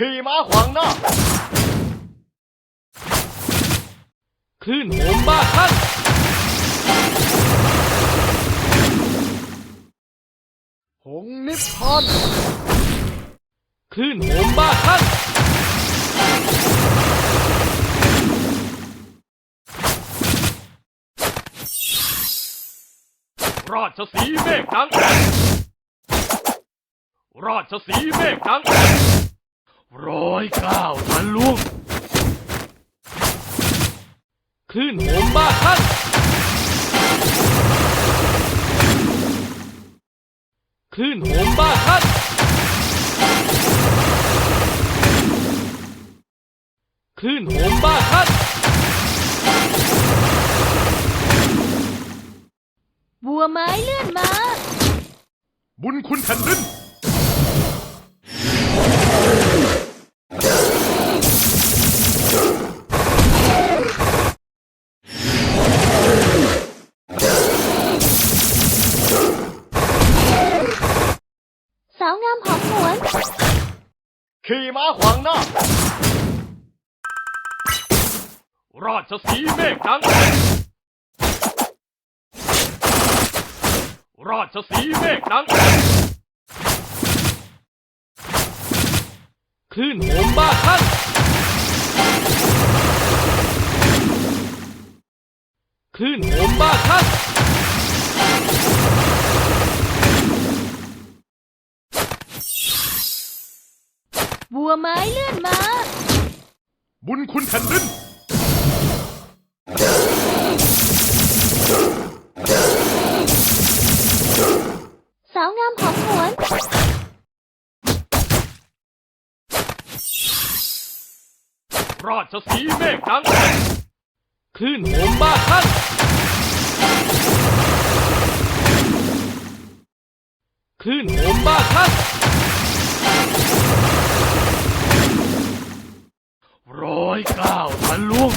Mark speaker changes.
Speaker 1: ขี่ม้าขวางหน้า
Speaker 2: คลื่นโหมบ้าคลั่ง
Speaker 1: หงนิพพาน
Speaker 2: คลื่นโหมบ้าคลั่งราชสีเมฆดัง ราชสีเมฆดัง ร้อยเก้าทันล่วงคลื่นโหมบ้าคลั่งคลื่นโหมบ้าคลั่งคลื่นโหมบ้าคลั่ง
Speaker 3: บัวไม้เลื่อนมา
Speaker 1: บุญคุณแผ่นดินา
Speaker 3: วงามหอมหวน
Speaker 1: ขี่ม้าขวางหน้า
Speaker 2: ราชสีห์เมฆดังราชสีห์เมฆดังคลื่นโหมบ้าคลั่งคลื่นโหมบ้าคลั่ง
Speaker 3: บัวไม้เลื่อนมา
Speaker 1: บุญคุณแผ่นดิน
Speaker 3: สาวงามหอมหวน
Speaker 2: ราชสีห์เมฆดังคลื่นโหมบ้าคลั่งคลื่นโหมบ้าคลั่ง ร้อยเก้าทันล่วง